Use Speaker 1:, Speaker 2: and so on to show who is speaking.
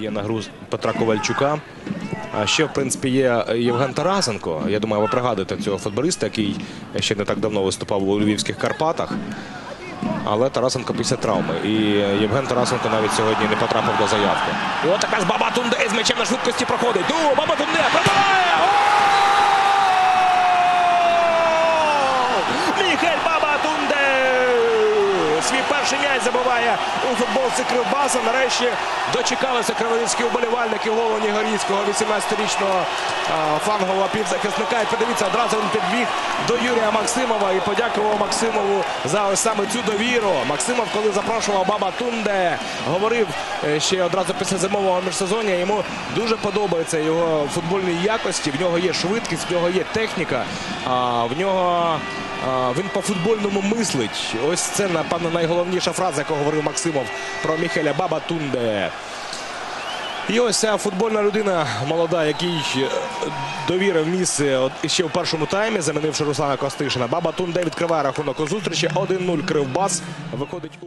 Speaker 1: Є нагруз Петра Ковальчука. А ще, в принципі, є Євген Тарасенко. Я думаю, ви пригадуєте цього футболіста, який ще не так давно виступав у Львівських Карпатах. Але Тарасенко після травми. І Євген Тарасенко навіть сьогодні не потрапив до заявки. І от така з Бабатунде з м'ячем на швидкості проходить. Ду, Баба Тунде пробиває! М'яч забиває у футболці Кривбаса. Нарешті дочекалися криворізькі уболівальники голу Нігорійського 18-річного а, флангового півзахисника. І подивіться, одразу він підбіг до Юрія Максимова і подякував Максимову за ось саме цю довіру. Максимов, коли запрошував Баба Тунде, говорив е, ще одразу після зимового міжсезоння. Йому дуже подобаються його футбольні якості. В нього є швидкість, в нього є техніка. В нього він по-футбольному мислить. Ось це, напевно, найголовніша фраза, яку говорив Максимов про Міхеля Баба Тунде. І ось ця футбольна людина молода, який е, довірив місце ще в першому таймі, замінивши Руслана Костишина. Баба Тунде відкриває рахунок у зустрічі. 1-0 Кривбас. Виходить у